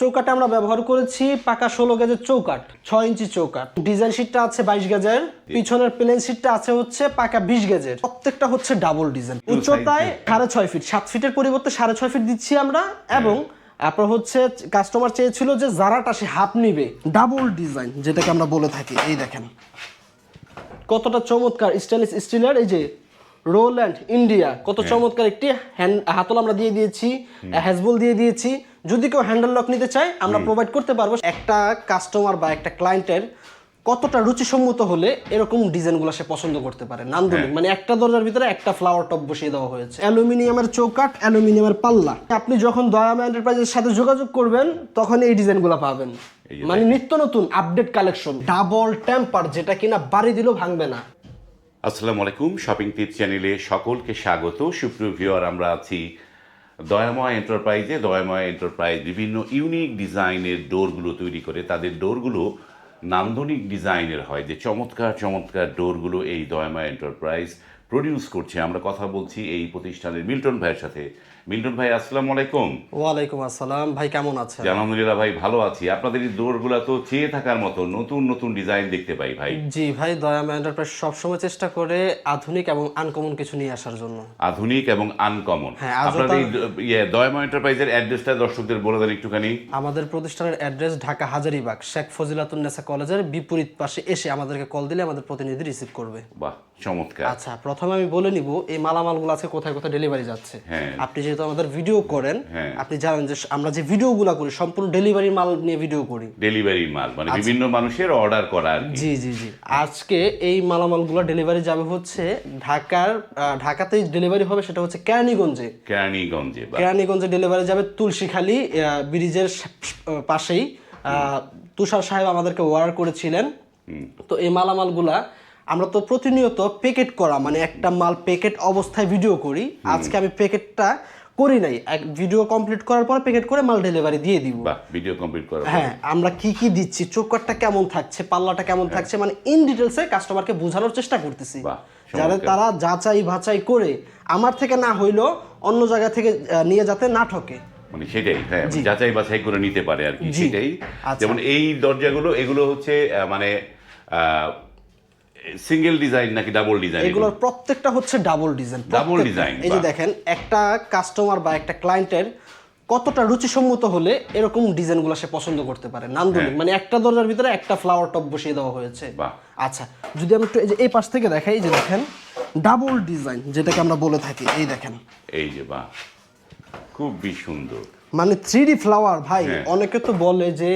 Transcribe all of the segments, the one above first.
চৌকাটে আমরা ব্যবহার করেছি পাকা ষোলো গেজের চৌকাট ছয় ইঞ্চি চৌকাট। ডিজাইন শিটটা আছে বাইশ গেজের পিছনের প্লেন শিটটা আছে হচ্ছে পাকা বিশ গেজের। প্রত্যেকটা হচ্ছে ডাবল ডিজাইন। উচ্চতায় সাড়ে ছয় ফিট সাত ফিটের পরিবর্তে সাড়ে ছয় ফিট দিচ্ছি আমরা এবং আপনার হচ্ছে কাস্টমার চেয়েছিল যে জারাটা সে হাফ নিবে। ডাবল ডিজাইন যেটাকে আমরা বলে থাকি। এই দেখেন। কতটা চমৎকার স্টেনলেস স্টিলের এই যে রোল্যান্ড ইন্ডিয়া কত চমৎকার একটি হ্যান্ড হাতল আমরা দিয়ে দিয়েছি হ্যাজবল দিয়ে দিয়েছি। যদি কেউ হ্যান্ডেল লক নিতে চায় আমরা প্রোভাইড করতে পারব। একটা কাস্টমার বা একটা ক্লায়েন্টের কতটা রুচিসম্মত হলে এরকম ডিজাইনগুলো সে পছন্দ করতে পারে? নান্দনিক। মানে একটা দরজার ভিতরে একটা ফ্লাওয়ার টপ বসিয়ে দেওয়া হয়েছে। অ্যালুমিনিয়ামের চৌকাট অ্যালুমিনিয়ামের পাল্লা। আপনি যখন দয়ামা এন্টারপ্রাইজের সাথে যোগাযোগ করবেন তখন এই ডিজাইনগুলো পাবেন। মানে নিত্য নতুন আপডেট কালেকশন ডাবল টেম্পার যেটা কিনা বাড়ি দিলেও ভাঙবে না। আসসালামু আলাইকুম শপিং টিপ চ্যানেলে সকলকে স্বাগত। সুপ্রিয় ভিউয়ার, আমরা আছি দয়াময় এন্টারপ্রাইজে দয়াময় এন্টারপ্রাইজ বিভিন্ন ইউনিক ডিজাইনের ডোরগুলো তৈরি করে। তাদের ডোরগুলো নান্দনিক ডিজাইনের হয়। যে চমৎকার চমৎকার ডোরগুলো এই দয়াময় এন্টারপ্রাইজ প্রডিউস করছে আমরা কথা বলছি এই প্রতিষ্ঠানের মিল্টন ভাইয়ের সাথে। মিল্টন ভাই আসসালামু আলাইকুম। ওয়ালাইকুম আসসালাম। ভাই কেমন আছেন? আলহামদুলিল্লাহ ভাই ভালো আছি। আপনাদের এই ডোরগুলো তো চেয়ে থাকার মতো নতুন নতুন ডিজাইন দেখতে পাই ভাই। জি ভাই দয়ামা এন্টারপ্রাইজ সবসময় চেষ্টা করে আধুনিক এবং আনকমন কিছু নিয়ে আসার জন্য। আধুনিক এবং আনকমন হ্যাঁ, আপনাদের তার- দ- ইয়ে দয়াময় এন্টারপ্রাইজের অ্যাড্রেসটা দর্শকদের বলে দেন একটুখানি। আমাদের প্রতিষ্ঠানের অ্যাড্রেস ঢাকা হাজারিবাগ শেখ ফজিলাতুন্নেসা কলেজের বিপরীত পাশে এসে আমাদেরকে কল দিলে আমাদের প্রতিনিধি রিসিভ করবে। বাহ চমৎকার। আচ্ছা প্রথমে আমি বলে নিব এই মালামালগুলো আছে কোথায় কোথায় ডেলিভারি যাচ্ছে। হ্যাঁ। আপনি যেহেতু আমাদের ভিডিও করেন হ্যাঁ। আপনি জানেন যে আমরা যে ভিডিওগুলো করি সম্পূর্ণ ডেলিভারি মাল নিয়ে ভিডিও করি। ডেলিভারি মাল মানে আচ্ছা। বিভিন্ন মানুষের অর্ডার করা জি জি জি। আজকে এই মালামালগুলো ডেলিভারি যাবে হচ্ছে ঢাকার ঢাকাতেই ডেলিভারি হবে সেটা হচ্ছে কেরানীগঞ্জে। কেরানীগঞ্জে কেরানীগঞ্জে ডেলিভারি যাবে তুলসীখালী ব্রিজের পাশেই। আহ, তুষার সাহেব আমাদেরকে অর্ডার করেছিলেন। তো এই মালামালগুলা আমরা তো প্রতিনিয়ত প্যাকেট করা মানে একটা মাল প্যাকেট অবস্থায় ভিডিও করি। আজকে আমি প্যাকেটটা করি নাই। এক ভিডিও কমপ্লিট করার পর প্যাকেট করে মাল ডেলিভারি দিয়ে দিব। ভিডিও কমপ্লিট করা হ্যাঁ আমরা কি কি দিচ্ছি চোকারটা কেমন থাকছে পাল্লাটা কেমন থাকছে মানে ইন ডিটেলসে কাস্টমারকে বোঝানোর চেষ্টা করতেছি। যাতে তারা যাচাই বাছাই করে আমার থেকে না হইলেও অন্য জায়গা থেকে নিয়ে যাতে না ঠকে। মানে সেটাই হ্যাঁ যাচাই বাছাই করে নিতে পারে আর কি। সেটাই। আচ্ছা। যেমন এই দরজাগুলো এগুলো হচ্ছে মানে সিঙ্গেল ডিজাইন নাকি ডাবল ডিজাইন এগুলোর প্রত্যেকটা হচ্ছে ডাবল ডিজাইন Double design, এই যে দেখেন একটা কাস্টমার বা একটা ক্লায়েন্টের কতটা রুচিসম্মত হলে এরকম ডিজাইনগুলো সে পছন্দ করতে পারে? নান্দনিক মানে একটা দরজার ভিতরে একটা ফ্লাওয়ার টপ বসিয়ে দেওয়া হয়েছে। বাহ। আচ্ছা যদি আমি একটু এই যে এই পাশ থেকে দেখাই এই যে দেখেন ডাবল ডিজাইন যেটাকে আমরা বলে থাকি এই দেখেন। এই যে বাহ। খুবই সুন্দর। মানে থ্রি ডি ফ্লাওয়ার ভাই হ্যাঁ। অনেকে তো বলে যে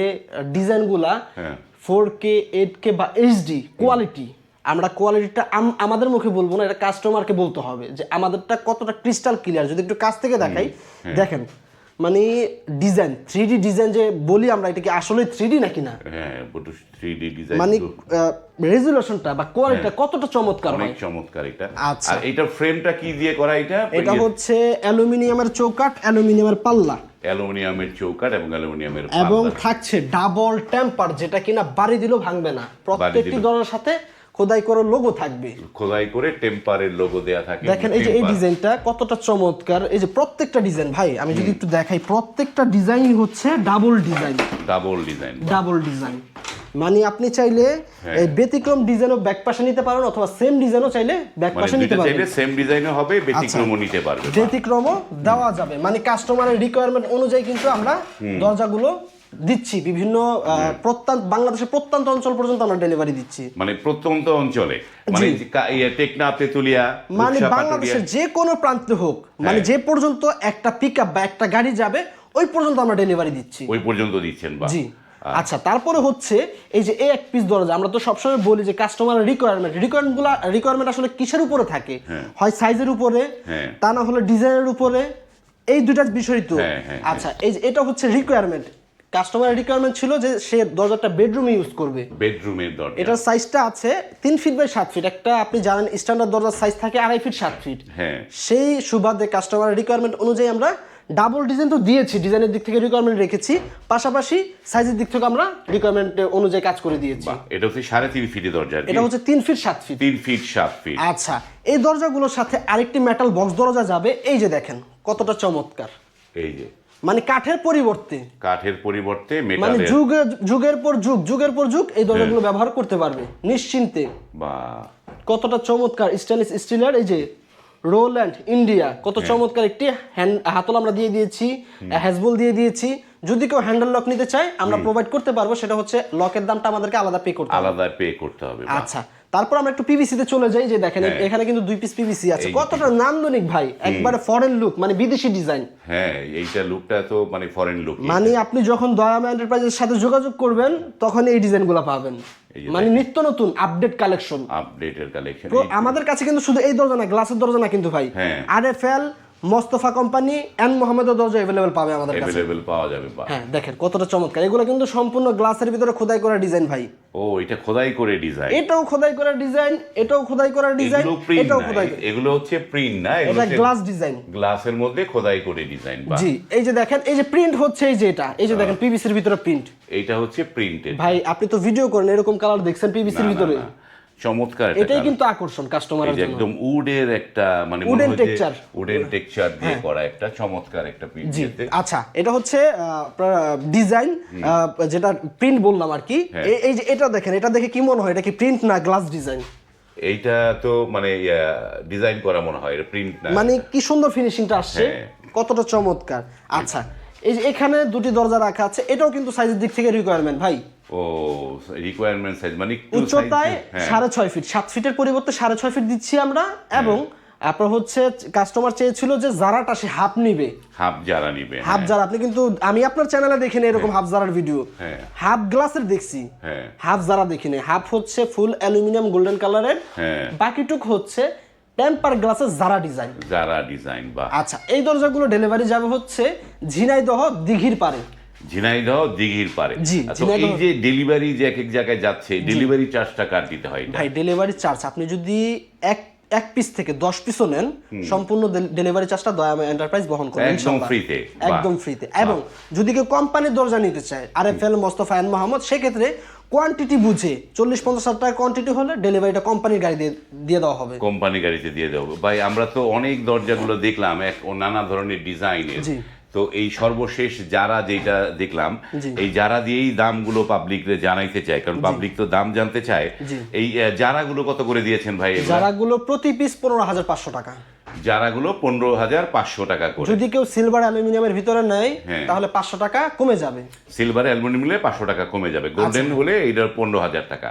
ডিজাইনগুলা হ্যাঁ। ফোর কে এইট কে বা এইচডি কোয়ালিটি আমরা কোয়ালিটিটা আমাদের মুখে বলব না এটা কাস্টমারকে বলতে হবে যে আমাদেরটা কতটা ক্রিস্টাল ক্লিয়ার যদি একটু কাছ থেকে দেখাই হ্যাঁ। দেখেন মানে ডিজাইন থ্রি ডিজাইন যে বলি আমরা এটা কি আসলে থ্রি ডি নাকি না? হ্যাঁ মানে রেজুলেশনটা বা কোয়ালিটিটা কতটা চমৎকার অনেক হয়? চমৎকার এটা। আচ্ছা। আর এইটার ফ্রেমটা কি দিয়ে করা এটা? এটা হচ্ছে অ্যালুমিনিয়ামের চৌকাট অ্যালুমিনিয়ামের পাল্লা। অ্যালুমিনিয়ামের চৌকাট এবং অ্যালুমিনিয়ামের এবং থাকছে ডাবল টেম্পার যেটা কিনা বাড়ি দিলেও ভাঙবে না। প্রত্যেকটি দলের সাথে খোদাই করে লোগো থাকবে। খোদাই করে টেম্পারের লোগো দেয়া থাকে দেখেন এই যে এই ডিজাইনটা কতটা চমৎকার। এই যে প্রত্যেকটা ডিজাইন ভাই আমি যদি একটু দেখাই প্রত্যেকটা ডিজাইনই হচ্ছে double design double design double design মানে আপনি চাইলে হ্যাঁ। এই ব্যতিক্রম ডিজাইনও ব্যাক পাশে নিতে পারেন অথবা সেম ডিজাইনও চাইলে ব্যাক মানে পাশে নিতে পারবেন। চাইলে সেম ডিজাইনও হবে আচ্ছা। ব্যতিক্রমও নিতে পারবে। ব্যতিক্রমও দেওয়া যাবে। মানে কাস্টমারের রিকোয়ারমেন্ট অনুযায়ী কিন্তু আমরা দরজাগুলো দিচ্ছি বিভিন্ন প্রত্যন্ত বাংলাদেশের প্রত্যন্ত অঞ্চল পর্যন্ত আমরা ডেলিভারি দিচ্ছি। মানে প্রত্যন্ত অঞ্চলে মানে ইয়ে, টেকনা তেতুলিয়া মানে বাংলাদেশের। যে কোনো প্রান্তে হোক মানে হ্যাঁ। যে পর্যন্ত একটা পিক বা একটা গাড়ি যাবে ওই পর্যন্ত আমরা ডেলিভারি দিচ্ছি। ওই পর্যন্ত দিচ্ছেন বা জি। আচ্ছা তারপরে হচ্ছে এই যে এই এক পিস দরজা আমরা তো সবসময় বলি যে কাস্টমার রিকোয়ারমেন্ট রিকোয়ারমেন্টগুলো রিকোয়ারমেন্ট আসলে কিসের উপরে থাকে? হয়। সাইজের উপরে হ্যাঁ। তা না হলে ডিজাইনের উপরে এই দুইটা বিষয় তো। হ্যাঁ, হ্যাঁ, আচ্ছা এই এটা হচ্ছে রিকোয়ারমেন্ট কাস্টমারের রিকোয়ারমেন্ট ছিল যে সে দরজাটা বেডরুমে ইউজ করবে। বেডরুমের দরজা। এটার সাইজটা আছে তিন ফিট বাই সাত ফিট একটা আপনি জানেন স্ট্যান্ডার্ড দরজার সাইজ থাকে আড়াই ফিট সাত ফিট হ্যাঁ। সেই সুবাদে কাস্টমারের রিকোয়ারমেন্ট অনুযায়ী আমরা ডাবল ডিজাইন তো দিয়েছি ডিজাইনের দিক থেকে রিকোয়ারমেন্ট রেখেছি। পাশাপাশি সাইজের দিক থেকে আমরা রিকোয়ারমেন্ট অনুযায়ী কাজ করে দিয়েছি। এটা হচ্ছে সাড়ে তিন ফিটের দরজা এটা হচ্ছে তিন ফিট সাত ফিট তিন ফিট সাত ফিট আচ্ছা এই দরজাগুলোর সাথে আরেকটি মেটাল বক্স দরজা যাবে। এই যে দেখেন কতটা চমৎকার। এই যে। মানে কাঠের পরিবর্তে। কাঠের পরিবর্তে মানে মেটালের যুগে যুগের পর যুগ যুগের পর যুগ এই দরজাগুলো ব্যবহার করতে পারবে নিশ্চিন্তে। বা কতটা চমৎকার স্টেনলেস স্টিলের এই যে রোল্যান্ড ইন্ডিয়া কত হ্যাঁ। চমৎকার একটি হ্যান্ড হাতল আমরা দিয়ে দিয়েছি হ্যাজবল দিয়ে দিয়েছি। যদি কেউ হ্যান্ডেল লক নিতে চায় আমরা প্রোভাইড করতে পারব সেটা হচ্ছে লকের দামটা আমাদেরকে আলাদা পে করতে হবে। আলাদা পে করতে হবে আচ্ছা তারপর আমরা একটু পিভিসি তে চলে যাই যে দেখেন হ্যাঁ। এখানে কিন্তু দুই পিস পিভিসি আছে। কতটা নান্দনিক ভাই একবারে ফরেন লুক মানে বিদেশি ডিজাইন হ্যাঁ এইটা লুকটা তো মানে ফরেন লুক মানে আপনি যখন দয়ামা এন্টারপ্রাইজের সাথে যোগাযোগ করবেন তখন এই ডিজাইনগুলো পাবেন। মানে নিত্য নতুন আপডেট কালেকশন আপডেটের কালেকশন তো আমাদের কাছে কিন্তু শুধু এই দরজা না গ্লাসের দরজা না কিন্তু ভাই। হ্যাঁ। আর F L Mostafa company and মোহাম্মদের দরজা অ্যাভেলেবেল পাবে আমাদের কাছে। অ্যাভেলেবেল পাওয়া যাবে হ্যাঁ দেখেন কতটা চমৎকার। এগুলো কিন্তু সম্পূর্ণ গ্লাসের ভিতরে খোদাই করা ডিজাইন ভাই। ও এটা খোদাই করে ডিজাইন এটাও খোদাই করা ডিজাইন এটাও খোদাই করা ডিজাইন এটাও খোদাই করা এগুলো হচ্ছে প্রিন্ট না এগুলো এটা গ্লাস ডিজাইন গ্লাসের মধ্যে খোদাই করে ডিজাইন জি এই যে দেখেন এই যে প্রিন্ট হচ্ছে এই যে এটা এই যে দেখেন পিভিসির ভিতরে প্রিন্ট এইটা হচ্ছে প্রিন্টেড ভাই আপনি তো ভিডিও করেন এরকম কালার দেখছেন পিভিসির ভিতরে? চমৎকার এটাই কিন্তু আকর্ষণ কাস্টমারের জন্য। একদম উডের একটা মানে। উডেন টেক্সচার দিয়ে করা একটা চমৎকার একটা প্রিন্ট আচ্ছা এটা হচ্ছে ডিজাইন যেটা প্রিন্ট বললাম আর কি। হ্যাঁ। এই- যে এটা দেখেন এটা দেখে কি মনে হয়? এটা কি প্রিন্ট না গ্লাস ডিজাইন এইটা তো মানে ডিজাইন করা মনে হয় প্রিন্ট না। মানে কি সুন্দর ফিনিশিংটা আসছে। হ্যাঁ। কতটা চমৎকার। আচ্ছা এই যে এখানে দুটি দরজা রাখা আছে এটাও কিন্তু সাইজের দিক থেকে রিকোয়ারমেন্ট ভাই। ও রিকোয়ারমেন্ট সাইজ মানে উচ্চতায় হ্যাঁ। সাড়ে ছয় ফিট সাত ফিটের পরিবর্তে সাড়ে ছয় ফিট দিচ্ছি আমরা এবং আপনার হচ্ছে কাস্টমার চেয়েছিল যে জারাটা সে হাফ নিবে। হাফ যারা নিবে হাফ জারা আপনি কিন্তু আমি আপনার চ্যানেলে দেখিনি এরকম হাফ জারার ভিডিও হ্যাঁ। হাফ গ্লাসের দেখছি। হ্যাঁ। হাফ জারা দেখিনি হাফ হচ্ছে ফুল অ্যালুমিনিয়াম গোল্ডেন কালারের হ্যাঁ। বাকিটুক হচ্ছে টেম্পার গ্লাসের জারা ডিজাইন। যারা ডিজাইন বা আচ্ছা এই দরজাগুলো ডেলিভারি যাবে হচ্ছে ঝিনাইদহ দিঘির পারে। ঝিনাইদহ দিঘির পারে। ঝিনাইদহ- এই যে ডেলিভারি যে এক এক জায়গায় যাচ্ছে ডেলিভারি চার্জটা কার দিতে হয় ভাই ডেলিভারি চার্জ আপনি যদি এক এক পিস থেকে দশ পিসও নেন সম্পূর্ণ ডেলিভারি চার্জটা দয়াময় এন্টারপ্রাইজ বহন করবে একদম ফ্রিতে একদম ফ্রিতে। এবং যদি কেউ কোম্পানির দরজা নিতে চায় আর F L Mostafa and Mohammad সেক্ষেত্রে কোয়ান্টিটি বুঝে চল্লিশ পঞ্চাশ হাজার টাকা কোয়ান্টিটি হলে ডেলিভারিটা কোম্পানির গাড়ি দিয়ে দিয়ে দেওয়া হবে। কোম্পানি গাড়িতে দিয়ে দেবো ভাই আমরা তো অনেক দরজাগুলো দেখলাম এক ও নানা ধরনের ডিজাইনের। তো এই সর্বশেষ যারা যেটা দেখলাম এই যারা দিয়েই দামগুলো পাবলিকরে জানাইতে চায় কারণ পাবলিক তো দাম জানতে চায় এই যারাগুলো কত করে দিয়েছেন ভাই? যারাগুলো প্রতি পিস পনেরো হাজার পাঁচশো টাকা। যারাগুলো পনেরো হাজার পাঁচশো টাকা করে। যদি কেউ সিলভার অ্যালুমিনিয়ামের ভিতরে নেয় হ্যাঁ। তাহলে পাঁচশো টাকা কমে যাবে। সিলভার অ্যালুমিনিয়াম মিলে পাঁচশো টাকা কমে যাবে। গোল্ডেন হলে এইটার পনেরো হাজার টাকা।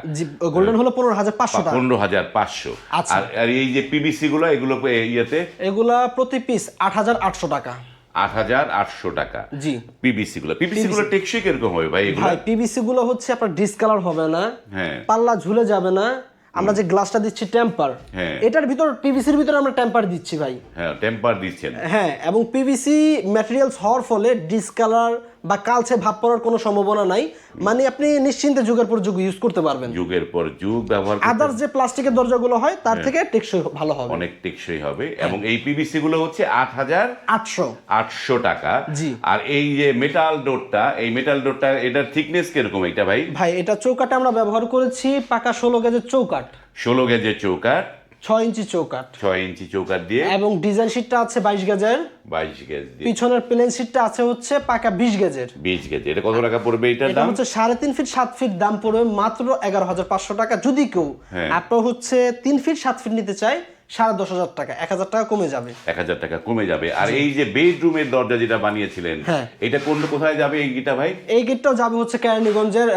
গোল্ডেন হলো পনেরো হাজার পাঁচশো পনেরো হাজার পাঁচশো। আচ্ছা। আর এই যে পিবিসি গুলো এগুলো ইয়েতে? এগুলা প্রতি পিস আট হাজার আটশো টাকা। আট হাজার আটশো টাকা। জি। পিবিসি গুলো। পিবিসি গুলো টেকসই কীরকম হবে ভাই এগুলো? পিভিসি গুলো হচ্ছে আপনার ডিসকালার হবে না। হ্যাঁ। পাল্লা ঝুলে যাবে না। আমরা যে গ্লাসটা দিচ্ছি টেম্পার হ্যাঁ। এটার ভিতর পিভিসির ভিতর আমরা টেম্পার দিচ্ছি ভাই। হ্যাঁ টেম্পার দিচ্ছেন। হ্যাঁ এবং পিভিসি ম্যাটেরিয়ালস হওয়ার ফলে ডিসকালার বা কালচে ভাব পড়ার কোনো সম্ভাবনা নাই। মানে আপনি নিশ্চিন্তে যুগের পর যুগ ইউজ করতে পারবেন। যুগের পর যুগ ব্যবহার আদার্স যে প্লাস্টিকের দরজাগুলো হয় তার হ্যাঁ। থেকে টেকসই ভালো হবে। অনেক টেকসই হবে। এবং এই পিবিসি গুলো হচ্ছে আট হাজার আটশো। আটশো টাকা। জি। আর এই যে মেটাল ডোরটা এই মেটাল ডোরটা এটার থিকনেস কীরকম এটা ভাই? ভাই এটা চৌকাটা আমরা ব্যবহার করেছি পাকা ষোলো গেজের চৌকাট। ষোলো গেজের চৌকাট। ছয় ইঞ্চি চৌকাট ছয় ইঞ্চি চৌকাট দিয়ে এবং ডিজাইন শিটটা আছে বাইশ গেজের। বাইশ গেজ দিয়ে। পিছনের প্লেন শিটটা আছে হচ্ছে পাকা বিশ গেজের। বিশ গেজ এটা কত টাকা পড়বে এটার দাম? হচ্ছে সাড়ে তিন ফিট সাত ফিট দাম পড়বে মাত্র এগারো হাজার পাঁচশো টাকা। যদি কেউ হ্যাঁ। আপনার হচ্ছে তিন ফিট সাত ফিট নিতে চায় সাড়ে দশ হাজার টাকা এক হাজার টাকা কমে যাবে। এক হাজার টাকা কমে যাবে। আর এই যে বেডরুমের দরজা যেটা বানিয়েছিলেন হ্যাঁ। এটা কোন কোথায় যাবে এই গিটা ভাই? এই গেটটাও যাবে হচ্ছে কেরানীগঞ্জের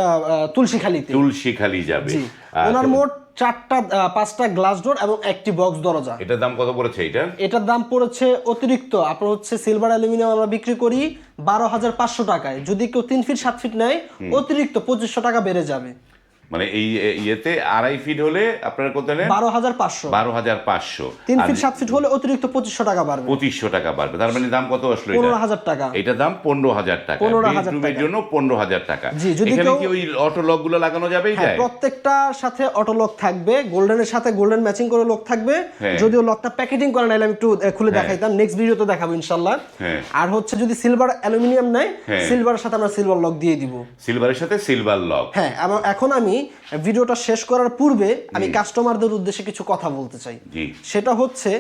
তুলসীখালিতে। তুলসী খালি যাবে ওনার মোট চারটা পাঁচটা গ্লাস ডোর এবং একটি বক্স দরজা। এটার দাম কত পড়েছে এটা এটার দাম পড়েছে অতিরিক্ত। আপনার হচ্ছে সিলভার অ্যালুমিনিয়াম আমরা বিক্রি করি বারো হাজার পাঁচশো টাকায়। যদি কেউ তিন ফিট সাত ফিট নেয় অতিরিক্ত পঁচিশশো টাকা বেড়ে যাবে। মানে এই ইয়েতে আড়াই ফিট হলে আপনার কত নেন? বারো হাজার পাঁচশো। বারো হাজার পাঁচশো। তিন ফিট সাত ফিট হলে অতিরিক্ত পঁচিশশো টাকা বাড়বে। পঁচিশশো টাকা বাড়বে। তার মানে দাম কত আসলো পনেরো হাজার টাকা। এটার দাম পনেরো হাজার টাকা। 15,000 বেডরুমের টাকা। জন্য পনেরো হাজার টাকা। জি, যদি এখানে কি ওই অটো লকগুলো লাগানো যাবে হ্যাঁ প্রত্যেকটার সাথে অটো লক থাকবে। গোল্ডেনের সাথে গোল্ডেন ম্যাচিং করে লক থাকবে। হ্যাঁ। যদিও লকটা প্যাকেটিং করে নাইলে আমি একটু খুলে দেখাইতাম। নেক্সট ভিডিওতে দেখাবো ইনশাল্লাহ হ্যাঁ। আর হচ্ছে যদি সিলভার অ্যালুমিনিয়াম নেয় হ্যাঁ। সিলভারের সাথে আমরা সিলভার লক দিয়ে দিব। সিলভারের সাথে সিলভার লক হ্যাঁ এখন আমি ভিডিওটা শেষ করার পূর্বে আমি কাস্টমারদের উদ্দেশ্যে কিছু কথা বলতে চাই। সেটা হচ্ছে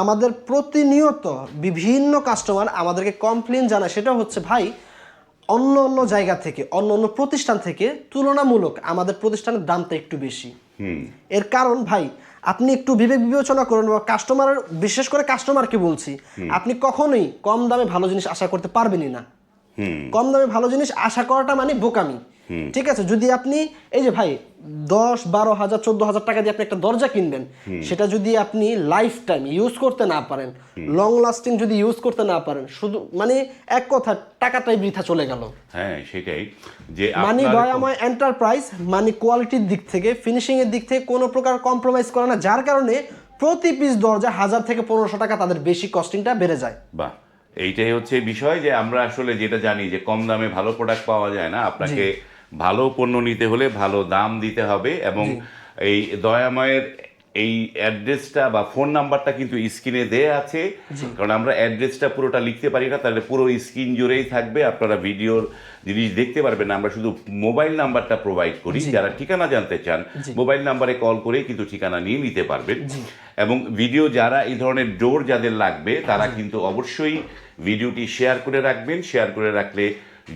আমাদের প্রতিনিয়ত বিভিন্ন কাস্টমার আমাদেরকে কমপ্লেন জানায়। সেটা হচ্ছে ভাই অন্য অন্য জায়গা থেকে অন্য অন্য প্রতিষ্ঠান থেকে তুলনামূলক আমাদের প্রতিষ্ঠানের দামটা একটু বেশি। এর কারণ ভাই আপনি একটু বিবেক বিবেচনা করুন বা কাস্টমার বিশেষ করে কাস্টমারকে বলছি আপনি কখনোই কম দামে ভালো জিনিস আশা করতে পারবেনই না। কম দামে ভালো জিনিস আশা করাটা মানে বোকামি। ঠিক আছে যদি আপনি এই যে ভাই দশ বারো হাজার চোদ্দ হাজার টাকা দিয়ে আপনি একটা দরজা কিনবেন সেটা যদি আপনি লাইফ টাইম ইউজ করতে না পারেন লং লাস্টিং যদি ইউজ করতে না পারেন শুধু মানে এক কথা টাকাটাই বৃথা চলে গেল। হ্যাঁ সেটাই। যে মানে দয়াময় এন্টারপ্রাইজ মানে কোয়ালিটির দিক থেকে ফিনিশিং এর দিক থেকে কোনো প্রকার কম্প্রোমাইজ করে না যার কারণে প্রতি পিস দরজা হাজার থেকে পনেরোশো টাকা তাদের বেশি কস্টিংটা বেড়ে যায়। বাহ এইটাই হচ্ছে বিষয় যে আমরা আসলে যেটা জানি যে কম দামে ভালো প্রোডাক্ট পাওয়া যায় না আপনাকে ভালো পণ্য নিতে হলে ভালো দাম দিতে হবে এবং এই দয়াময়ের এই অ্যাড্রেসটা বা ফোন নাম্বারটা কিন্তু স্ক্রিনে দেয়া আছে। কারণ আমরা অ্যাড্রেসটা পুরোটা লিখতে পারি না তাহলে পুরো স্ক্রিন জুড়েই থাকবে আপনারা ভিডিওর জিনিস দেখতে পারবেন আমরা শুধু মোবাইল নাম্বারটা প্রোভাইড করি। যারা ঠিকানা জানতে চান মোবাইল নাম্বারে কল করে কিন্তু ঠিকানা নিয়ে নিতে পারবেন। এবং ভিডিও যারা এই ধরনের ডোর যাদের লাগবে তারা কিন্তু অবশ্যই ভিডিওটি শেয়ার করে রাখবেন। শেয়ার করে রাখলে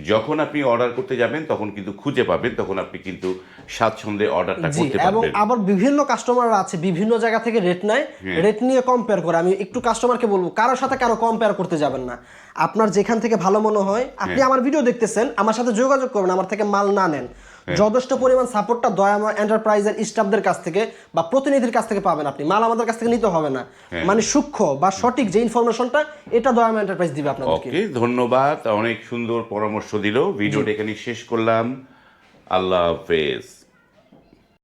যখন আপনি অর্ডার করতে যাবেন তখন কিন্তু খুঁজে পাবেন তখন আপনি কিন্তু স্বাচ্ছন্দ্যে অর্ডারটা করতে এবং আবার বিভিন্ন কাস্টমার আছে বিভিন্ন জায়গা থেকে রেট নেয় রেট নিয়ে কম্পেয়ার করে। আমি একটু কাস্টমারকে বলব কারোর সাথে কারও কম্পেয়ার করতে যাবেন না। আপনার যেখান থেকে ভালো মনে হয় আপনি হ্যাঁ। আমার ভিডিও দেখতেছেন আমার সাথে যোগাযোগ করবেন আমার থেকে মাল না নেন। যথেষ্ট পরিমাণ সাপোর্টটা দয়াময় এন্টারপ্রাইজের স্টাফদের কাছ থেকে বা প্রতিনিধির কাছ থেকে পাবেন আপনি। মাল আমাদের কাছ থেকে নিতে হবে না। হ্যাঁ। মানে সূক্ষ্ম বা সঠিক যে ইনফরমেশনটা এটা দয়াময় এন্টারপ্রাইজ দিবে আপনাদেরকে। ধন্যবাদ। অনেক সুন্দর পরামর্শ দিল। ভিডিওটা এখানে শেষ করলাম। আল্লাহ হাফেজ